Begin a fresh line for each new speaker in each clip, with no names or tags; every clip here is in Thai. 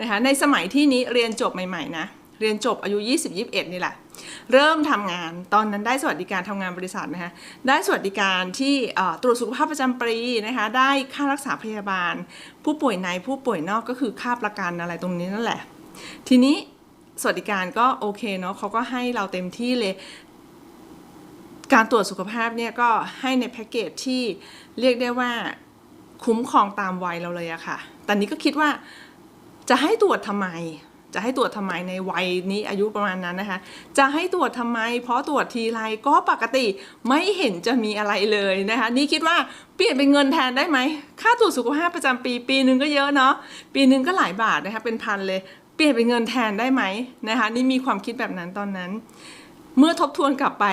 นะคะในสมัยที่นี้เรียนจบใหม่ๆนะเรียนจบอายุ 20 21 นี่แหละ เริ่มทำงานตอนนั้นได้สวัสดิการทำงานบริษัทนะคะได้สวัสดิการที่ตรวจสุขภาพประจำปีนะคะได้ค่ารักษาพยาบาล ผู้ป่วยในผู้ป่วยนอกก็คือค่าประกันอะไรตรงนี้นั่นแหละ ทีนี้สวัสดิการก็โอเคเนาะเขาก็ให้เราเต็มที่เลย การตรวจสุขภาพเนี่ยก็ให้ในแพ็กเกจที่เรียกได้ว่าคุ้มครองตามวัยเราเลยอะค่ะแต่นี้ก็คิดว่า จะให้ตรวจทำไม จะให้ตรวจทำไมในวัยนี้อายุประมาณนั้นนะคะ จะให้ตรวจทำไม เพราะตรวจทีไรก็ปกติไม่เห็นจะมีอะไรเลยนะคะ นี่คิดว่าเปลี่ยนเป็นเงินแทนได้ไหม ค่าตรวจสุขภาพประจำปีปีหนึ่งก็เยอะเนาะ ปีหนึ่งก็หลายบาทนะคะ เป็นพันเลย เปลี่ยนเป็นเงินแทนได้ไหมนะคะ นี่มีความคิดแบบนั้นตอนนั้น เมื่อทบทวนกลับไป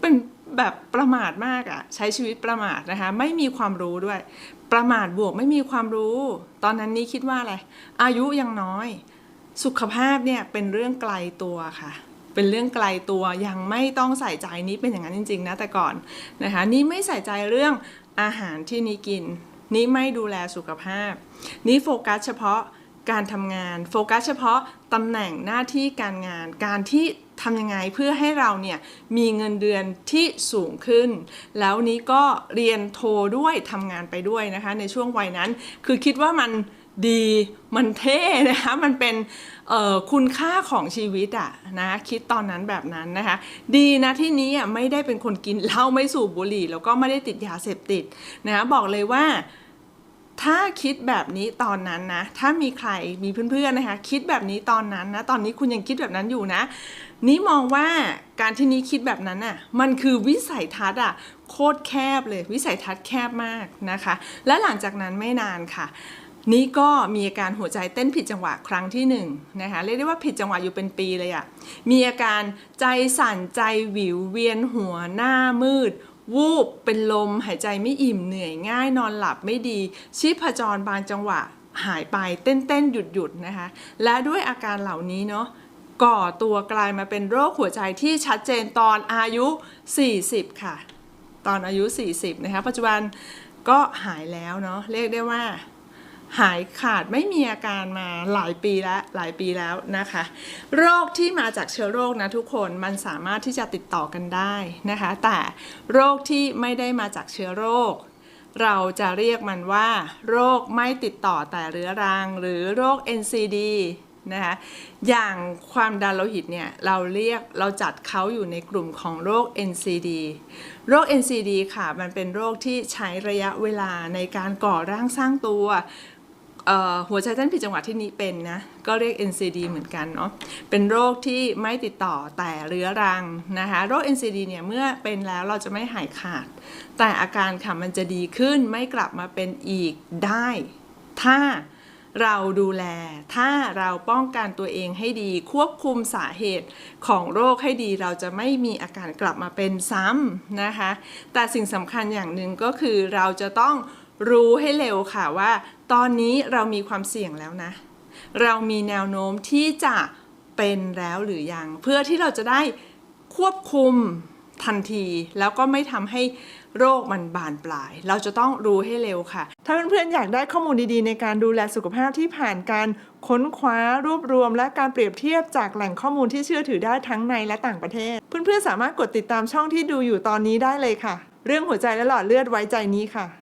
เป็นแบบประมาทมากอะใช้ชีวิตประมาทนะคะ ไม่มีความรู้ด้วย ประมาทบวกไม่มีความรู้ ตอนนั้นนี่คิดว่าอะไร อายุยังน้อย สุขภาพเนี่ยเป็นเรื่องไกลตัวค่ะ เป็นเรื่องไกลตัวยังไม่ต้องใส่ใจนี่เป็นอย่างนั้นจริง ๆ นะแต่ก่อนนะคะ นี่ไม่ใส่ใจเรื่องอาหารที่นี่กิน นี่ไม่ดูแลสุขภาพ นี่โฟกัสเฉพาะ การทำงาน โฟกัสเฉพาะตำแหน่งหน้าที่การงาน การที่ทำยังไงเพื่อให้เราเนี่ยมีเงินเดือนที่สูงขึ้น แล้วนี้ก็เรียนโทด้วยทำงานไปด้วยนะคะ ในช่วงวัยนั้น คือคิดว่ามันดีมันเท่นะคะมันเป็นคุณค่าของชีวิตอะนะคิดตอนนั้นแบบนั้นนะคะ ดีนะที่นี้อะไม่ได้เป็นคนกินเหล้าไม่สูบบุหรี่ แล้วก็ไม่ได้ติดยาเสพติดนะคะบอกเลยว่า ถ้าคิดแบบนี้ตอนนั้นนะ ถ้ามีใครมีเพื่อนๆนะคะ คิดแบบนี้ตอนนั้นนะ ตอนนี้คุณยังคิดแบบนั้นอยู่นะ นี่มองว่าการที่นี้คิดแบบนั้นน่ะ มันคือวิสัยทัศน์อะโคตรแคบเลย วิสัยทัศน์แคบมากนะคะ และหลังจากนั้นไม่นานค่ะนี่ก็มีอาการหัวใจเต้นผิดจังหวะครั้งที่หนึ่งนะคะเรียกได้ว่าผิดจังหวะอยู่เป็นปีเลยอะมีอาการใจสั่นใจหวิวเวียนหัวหน้ามืด วูบเป็นลมหายใจไม่อิ่มเหนื่อยง่ายนอนหลับไม่ดี ชีพจรบางจังหวะหายไปเต้นเต้นหยุดหยุดนะคะ และด้วยอาการเหล่านี้เนาะก่อตัวกลายมาเป็นโรคหัวใจที่ชัดเจนตอนอายุ 40 ค่ะ ตอนอายุ 40 นะคะปัจจุบันก็หายแล้วเนาะเรียกได้ว่า หายขาดไม่มีอาการมาหลายปีแล้วหลายปีแล้วนะคะ โรคที่มาจากเชื้อโรคนะทุกคนมันสามารถที่จะติดต่อกันได้นะคะ แต่โรคที่ไม่ได้มาจากเชื้อโรค เราจะเรียกมันว่า โรคไม่ติดต่อแต่เรื้อรัง หรือโรค NCD นะคะอย่างความดันโลหิตเนี่ยเราเรียกเราจัดเขาอยู่ในกลุ่มของโรค NCD โรค NCD ค่ะ มันเป็นโรคที่ใช้ระยะเวลาในการก่อร่างสร้างตัว หัวใจเต้นผิดจังหวะที่นี้เป็นนะ ก็เรียก NCD เหมือนกันเนาะเป็นโรคที่ไม่ติดต่อแต่เรื้อรังนะคะ โรค NCD เนี่ยเมื่อเป็นแล้วเราจะไม่หายขาด แต่อาการค่ะมันจะดีขึ้นไม่กลับมาเป็นอีกได้ ถ้าเราดูแล ถ้าเราป้องกันตัวเองให้ดี ควบคุมสาเหตุของโรคให้ดี เราจะไม่มีอาการกลับมาเป็นซ้ำนะคะ แต่สิ่งสำคัญอย่างหนึ่งก็คือเราจะต้อง รู้ให้เร็วค่ะว่า ตอนนี้เรามีความเสี่ยงแล้วนะ เรามีแนวโน้มที่จะเป็นแล้วหรือยัง เพื่อที่เราจะได้ควบคุมทันทีแล้วก็ไม่ทำให้โรคมันบานปลาย เราจะต้องรู้ให้เร็วค่ะ ถ้าเพื่อนๆอยากได้ข้อมูลดีๆ ในการดูแลสุขภาพที่ผ่านการค้นคว้ารวบรวม และการเปรียบเทียบจากแหล่งข้อมูลที่เชื่อถือได้ทั้งในและต่างประเทศ เพื่อนๆสามารถกดติดตามช่องที่ดูอยู่ตอนนี้ได้เลยค่ะ เรื่องหัวใจและหลอดเลือดไว้ใจนี้ค่ะ